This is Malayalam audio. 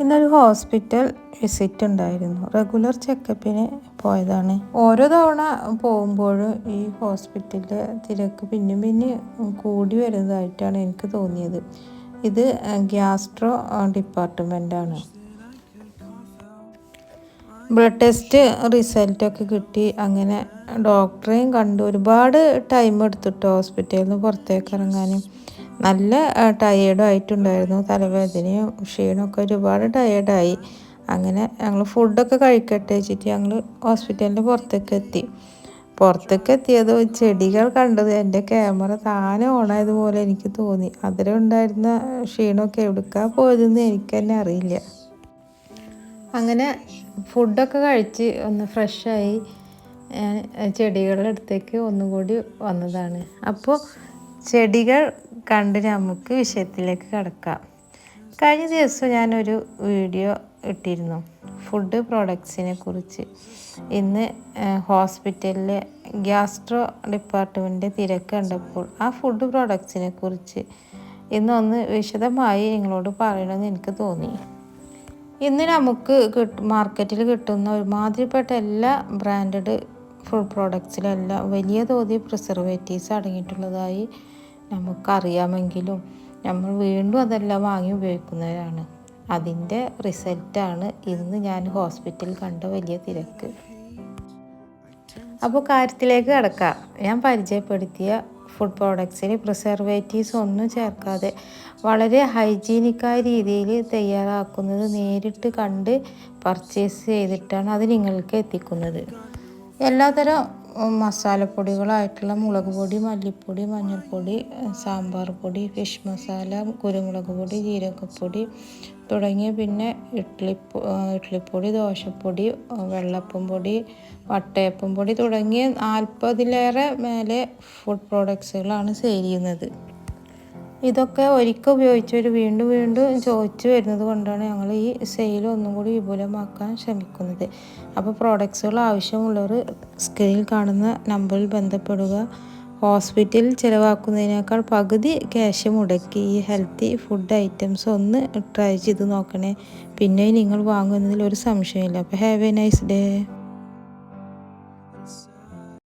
ഇന്നൊരു ഹോസ്പിറ്റൽ വിസിറ്റ് ഉണ്ടായിരുന്നു. റെഗുലർ ചെക്കപ്പിന് പോയതാണ്. ഓരോ തവണ പോകുമ്പോഴും ഈ ഹോസ്പിറ്റലിലെ തിരക്ക് പിന്നെ പിന്നെ കൂടി വരുന്നതായിട്ടാണ് എനിക്ക് തോന്നിയത്. ഇത് ഗ്യാസ്ട്രോ ഡിപ്പാർട്ട്മെന്റാണ് ബ്ലഡ് ടെസ്റ്റ് റിസൾട്ടൊക്കെ കിട്ടി. അങ്ങനെ ഡോക്ടറെയും കണ്ടു ഒരുപാട് ടൈം എടുത്തിട്ട് ഹോസ്പിറ്റലിൽ നിന്ന് പുറത്തേക്ക് ഇറങ്ങാനും നല്ല ടയേർഡും ആയിട്ടുണ്ടായിരുന്നു. തലവേദനയും ക്ഷീണമൊക്കെ ഒരുപാട് ടയേർഡായി അങ്ങനെ ഞങ്ങൾ ഫുഡൊക്കെ കഴിക്കട്ടെ വെച്ചിട്ട് ഞങ്ങൾ ഹോസ്പിറ്റലിന്റെ പുറത്തേക്ക് എത്തി. പുറത്തേക്ക് എത്തിയത് ചെടികൾ കണ്ടത് എന്റെ ക്യാമറ താനെ ഓണായതുപോലെ എനിക്ക് തോന്നി. അതിലുണ്ടായിരുന്ന ക്ഷീണമൊക്കെ എവിടുക്കാ പോയതെന്ന് എനിക്ക് തന്നെ അറിയില്ല. അങ്ങനെ ഫുഡൊക്കെ കഴിച്ച് ഒന്ന് ഫ്രഷായി ചെടികളുടെ അടുത്തേക്ക് ഒന്നുകൂടി വന്നതാണ്. അപ്പോൾ ചെടികൾ കണ്ട് നമുക്ക് വിഷയത്തിലേക്ക് കിടക്കാം. കഴിഞ്ഞ ദിവസം ഞാനൊരു വീഡിയോ ഇട്ടിരുന്നു. ഫുഡ് പ്രോഡക്ട്സിനെ കുറിച്ച്. ഇന്ന് ഹോസ്പിറ്റലിലെ ഗ്യാസ്ട്രോ ഡിപ്പാർട്ട്മെന്റിന്റെ തിരക്ക് കണ്ടപ്പോൾ ആ ഫുഡ് പ്രോഡക്ട്സിനെ കുറിച്ച് ഇന്നൊന്ന് വിശദമായി നിങ്ങളോട് പറയണമെന്ന് എനിക്ക് തോന്നി. ഇന്ന് നമുക്ക് മാർക്കറ്റിൽ കിട്ടുന്ന ഒരുമാതിരിപ്പെട്ട എല്ലാ ബ്രാൻഡഡ് ഫുഡ് പ്രോഡക്ട്സിലെല്ലാം വലിയ തോതിൽ പ്രിസർവേറ്റീവ്സ് അടങ്ങിയിട്ടുള്ളതായി നമുക്കറിയാമെങ്കിലും നമ്മൾ വീണ്ടും അതെല്ലാം വാങ്ങി ഉപയോഗിക്കുന്നവരാണ്. അതിന്റെ റിസൾട്ടാണ് ഇന്ന് ഞാൻ ഹോസ്പിറ്റലിൽ കണ്ട വലിയ തിരക്ക്. അപ്പോൾ കാര്യത്തിലേക്ക് കിടക്കാം. ഞാൻ പരിചയപ്പെടുത്തിയ ഫുഡ് പ്രോഡക്ട്സിൽ പ്രിസർവേറ്റീവ്സ് ഒന്നും ചേർക്കാതെ വളരെ ഹൈജീനിക്കായ രീതിയിൽ തയ്യാറാക്കുന്നത് നേരിട്ട് കണ്ട് പർച്ചേസ് ചെയ്തിട്ടാണ് അത് നിങ്ങൾക്ക് എത്തിക്കുന്നത്. എല്ലാതരം മസാലപ്പൊടികളായിട്ടുള്ള മുളക് പൊടി മല്ലിപ്പൊടി മഞ്ഞൾപ്പൊടി സാമ്പാർ പൊടി ഫിഷ് മസാല കുരുമുളക് പൊടി ജീരകപ്പൊടി തുടങ്ങിയ പിന്നെ ഇഡ്ഡലി ഇഡ്ഡലിപ്പൊടി ദോശപ്പൊടി വെള്ളപ്പം പൊടി വട്ടയപ്പം പൊടി തുടങ്ങിയ നാൽപ്പതിലേറെ മേലെ ഫുഡ് പ്രോഡക്ട്സുകളാണ് സെയിൽ ചെയ്യുന്നത്. ഇതൊക്കെ ഒരിക്കൽ ഉപയോഗിച്ചവർ വീണ്ടും വീണ്ടും ചോദിച്ചു വരുന്നത് കൊണ്ടാണ് ഞങ്ങൾ ഈ സെയിൽ ഒന്നും കൂടി വിപുലമാക്കാൻ ശ്രമിക്കുന്നത്. അപ്പോൾ പ്രോഡക്ട്സുകൾ ആവശ്യമുള്ളവർ സ്ക്രീനിൽ കാണുന്ന നമ്പറിൽ ബന്ധപ്പെടുക. ഹോസ്പിറ്റലിൽ ചിലവാക്കുന്നതിനേക്കാൾ പകുതി ക്യാഷ് മുടക്കി ഈ ഹെൽത്തി ഫുഡ് ഐറ്റംസ് ഒന്ന് ട്രൈ ചെയ്ത് നോക്കണേ. പിന്നെ നിങ്ങൾ വാങ്ങുന്നതിൽ ഒരു സംശയമില്ല അപ്പോൾ ഹാവ് എ നൈസ് ഡേ